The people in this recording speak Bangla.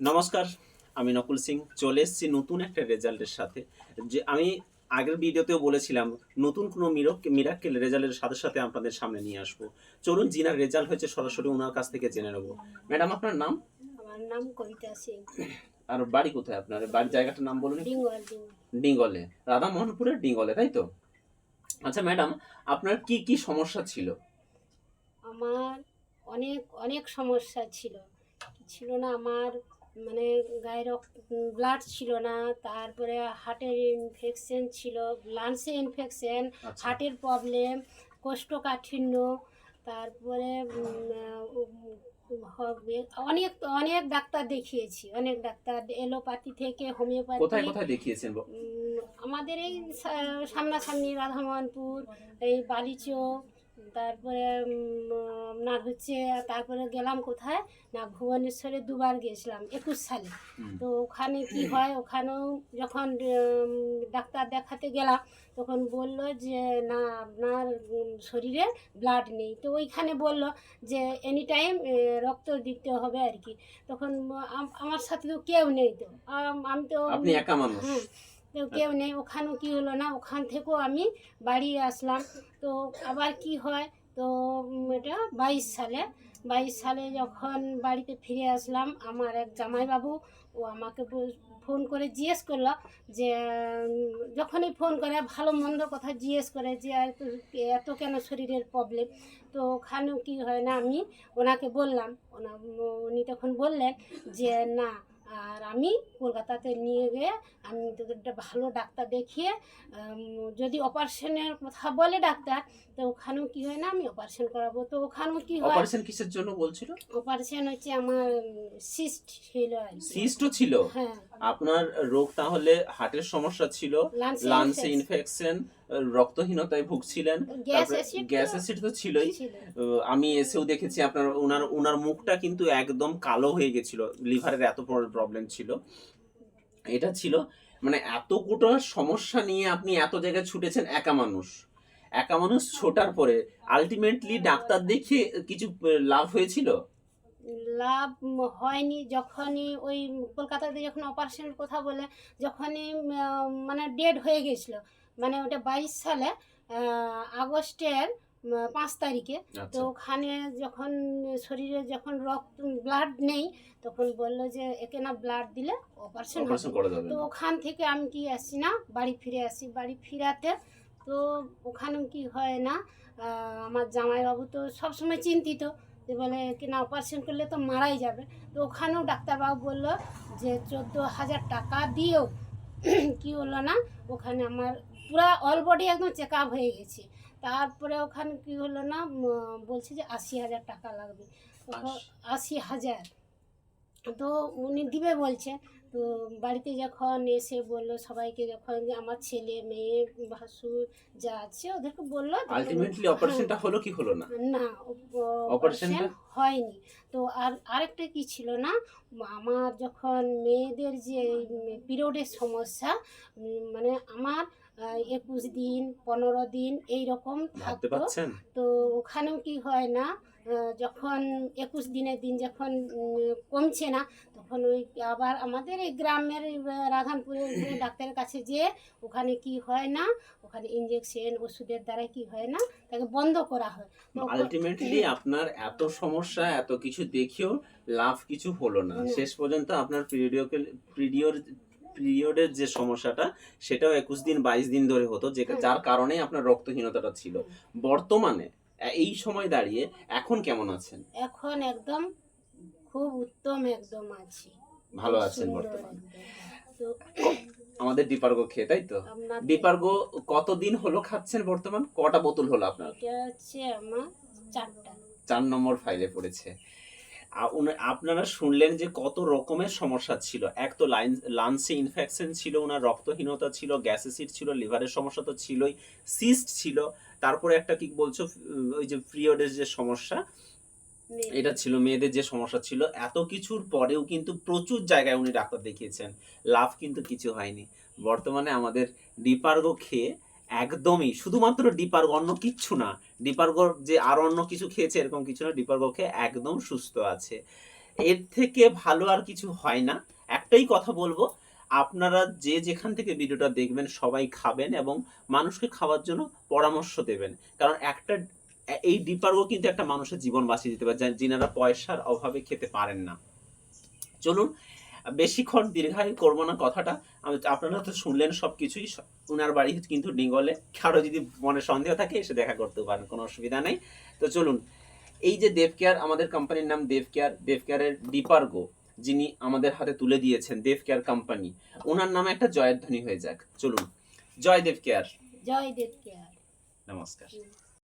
নমস্কার আমি নকুল সিং। চলে এসেছি নতুন একটা রেজাল্টের সাথে। যে আমি আগের ভিডিওতেও বলেছিলাম নতুন কোনো মিরক মিরাক্কেল রেজাল্টের সাথে সাথে আপনাদের সামনে নিয়ে আসব। চলুন জিনার রেজাল্ট হয়েছে সরাসরি ওনার কাছ থেকে জেনে নেব। ম্যাডাম আপনার নাম? আমার নাম কবিতা সিং। আর বাড়ি কোথায় আপনার? বাড়ির জায়গাটার নাম বলুন। Dingle Dingle. ডিঙ্গলে। রাধামোহনপুরের ডিঙ্গলে তাই তো? আচ্ছা ম্যাডাম আপনার কি কি সমস্যা ছিল? আমার অনেক অনেক সমস্যা ছিল। ছিল না আমার মানে গায়ে রক্ত ব্লাড ছিল না তারপরে হার্টের ইনফেকশন ছিল লাংসে ইনফেকশন হার্টের প্রবলেম কোষ্ঠকাঠিন্য তারপরে অনেক অনেক ডাক্তার দেখিয়েছি অনেক ডাক্তার এলোপ্যাথি থেকে হোমিওপ্যাথি। কোথায় কোথায় দেখিয়েছেন আমাদের এই সামনাসামনি রাধামোহনপুর এই বালিচক তারপরে আপনার হচ্ছে তারপরে গেলাম কোথায়? না ভুবনেশ্বরে দুবার গেছিলাম একুশ সালে। তো ওখানে কি হয়? ওখানেও যখন ডাক্তার দেখাতে গেলাম তখন বলল যে না আপনার শরীরে ব্লাড নেই। তো ওইখানে বলল যে এনি টাইম রক্ত দিতে হবে আর কি। তখন আমার সাথে তো কেউ নেই তো। আমি তো হ্যাঁ তো কেউ নেই, ওখানেও কি হলো না, ওখান থেকেও আমি বাড়ি আসলাম। তো আবার কি হয়, তো এটা বাইশ সালে বাইশ সালে যখন বাড়িতে ফিরে আসলাম, আমার এক জামাইবাবু, ও আমাকে ফোন করে জিজ্ঞেস করল যে যখনই ফোন করে, ভালো মন্দ কথা জিজ্ঞেস করে যে এত এত কেন শরীরের প্রবলেম তো ওখানেও কি হয় না, আমি ওনাকে বললাম। ওনা উনি তখন বললেন যে, না আর আমি কলকাতাতে নিয়ে গিয়ে আমি তোদের একটা ভালো ডাক্তার দেখিয়ে যদি অপারেশনের কথা বলে ডাক্তার তো ওখানেও কি হয় না আমি অপারেশন করাবো। তো ওখানেও কি হয়? অপারেশন কিসের জন্য বলছিল? অপারেশন হচ্ছে আমার সিস্ট ছিল। সিস্টও ছিল? হ্যাঁ। আপনার রোগ তাহলে হার্টের সমস্যা ছিল লাংসে ইনফেকশন রক্তহীনতায় ভুগছিলেন। গ্যাস অ্যাসিড তো ছিলই। আমি এসেও দেখেছি আপনার ওনার ওনার মুখটা কিন্তু একদম কালো হয়ে গেছিল। লিভারের এত বড় প্রবলেম ছিল। এটা ছিল মানে এত কোটা সমস্যা নিয়ে আপনি এত জায়গায় ছুটেছেন একা মানুষ। একা মানুষ ছোটার পরে আলটিমেটলি ডাক্তার দেখিয়ে কিছু লাভ হয়েছিল? লাভ হয়নি। যখনই ওই কলকাতাতে যখন অপারেশনের কথা বলে যখনই মানে ডেড হয়ে গেছিল। মানে ওটা বাইশ সালে আগস্টের পাঁচ তারিখে। তো আচ্ছা। ওখানে যখন শরীরে যখন রক্ত ব্লাড নেই তখন বলল যে একে না ব্লাড দিলে অপারেশন তো ওখান থেকে আমি কি আসি না বাড়ি ফিরে আসি। বাড়ি ফিরাতে তো ওখানে কি হয় না আমার জামাইবাবু তো সবসময় চিন্তিত যে বলে কি না অপারেশন করলে তো মারাই যাবে। তো ওখানেও ডাক্তারবাবু বলল যে চোদ্দ হাজার টাকা দিয়েও কি হলো না ওখানে আমার পুরা অল বডি একদম চেক আপ হয়ে গেছে। তারপরে ওখানে কি হলো না বলছে যে আশি হাজার টাকা লাগবে। আশি হাজার। তো উনি দিবে বলছে তো বাড়িতে যখন এসে বলল সবাইকে যখন যে আমার ছেলে মেয়ে ভাসুর যা আছে ওদেরকে বলল আলটিমেটলি অপারেশনটা হলো কি হলো না? না Operation অপারেশন হয়নি। তো আর আরেকটা কি ছিল না আমার যখন মেয়েদের যে পিরিয়ডের সমস্যা মানে আমার একুশ দিন পনেরো দিন এই রকম থাকতো। তো ওখানেও কি হয় না যখন একুশ দিনের দিন যখন কমছে না তখন ওই আবার আমাদের এই গ্রামের রাধানপুরের ওখানে ডাক্তারের কাছে যেয়ে ওখানে কি হয় না ওখানে ইঞ্জেকশন ওষুধের দ্বারা কি হয় না তাকে বন্ধ করা হয়। আলটিমেটলি আপনার এত সমস্যা এত কিছু দেখিও লাভ কিছু হলো না। না। শেষ পর্যন্ত আপনার পিরিয়ডিওকেল পিরিয়ড পিরিয়ডের যে সমস্যাটা সেটাও একুশ দিন বাইশ দিন ধরে হতো যে যার কারণে আপনার রক্তহীনতাটা ছিল। বর্তমানে এই সময় দাঁড়িয়ে এখন কেমন আছেন? এখন একদম খুব উত্তম একদম আছি। ভালো আছেন বর্তমানে। তো আমাদের ডিপার্গো খেয়ে তাই তো? ডিপার্গো কতদিন হলো খাচ্ছেন বর্তমান? কটা বোতল হলো আপনার? এটা হচ্ছে আমার চারটা। চার নম্বর ফাইলে পড়েছে। আপনারা শুনলেন যে কত রকমের সমস্যা ছিল। এক তো লাইন লাংসে ইনফেকশন ছিল ওনার রক্তহীনতা ছিল গ্যাস অ্যাসিড ছিল লিভারের সমস্যা তো ছিলই সিস্ট ছিল তারপরে একটা কি বলছো ওই যে পিরিয়ডের যে সমস্যা এটা ছিল মেয়েদের যে সমস্যা ছিল এত কিছুর পরেও কিন্তু প্রচুর জায়গায় উনি ডাক্তার দেখিয়েছেন। লাভ কিন্তু কিছু হয়নি। বর্তমানে আমাদের ডিপার্গো খেয়ে একদমই, শুধুমাত্র ডিপার্গো অন্য কিচ্ছু না। ডিপার্গোর যে আর অন্য কিছু খেয়েছে এরকম কিছু না ডিপার্গো খেয়ে একদম সুস্থ আছে। এর থেকে ভালো আর কিছু হয় না। একটাই কথা বলব, আপনারা যে যেখান থেকে ভিডিওটা দেখবেন সবাই খাবেন এবং মানুষকে খাওয়ার জন্য পরামর্শ দেবেন। কারণ একটা, এই ডিপারও কিন্তু একটা মানুষের জীবন বাঁচিয়ে দিতে পারে যিনারা পয়সার অভাবে খেতে পারেন না। চলুন বেশিক্ষণ দীর্ঘায়ু করব না কথাটা। আপনারা তো শুনলেন সব কিছুই ওনার বাড়ি কিন্তু ডিঙ্গলে কারও যদি মনে সন্দেহ থাকে এসে দেখা করতে পারেন কোনো অসুবিধা নেই। তো চলুন এই যে দেব কেয়ার আমাদের কোম্পানির নাম দেব কেয়ার। দেব কেয়ারের ডিপার্গো যিনি আমাদের হাতে তুলে দিয়েছেন দেব কেয়ার কোম্পানি ওনার নামে একটা জয়ধ্বনি হয়ে যাক। চলুন জয় দেব কেয়ার। জয় দেবকে আর নমস্কার।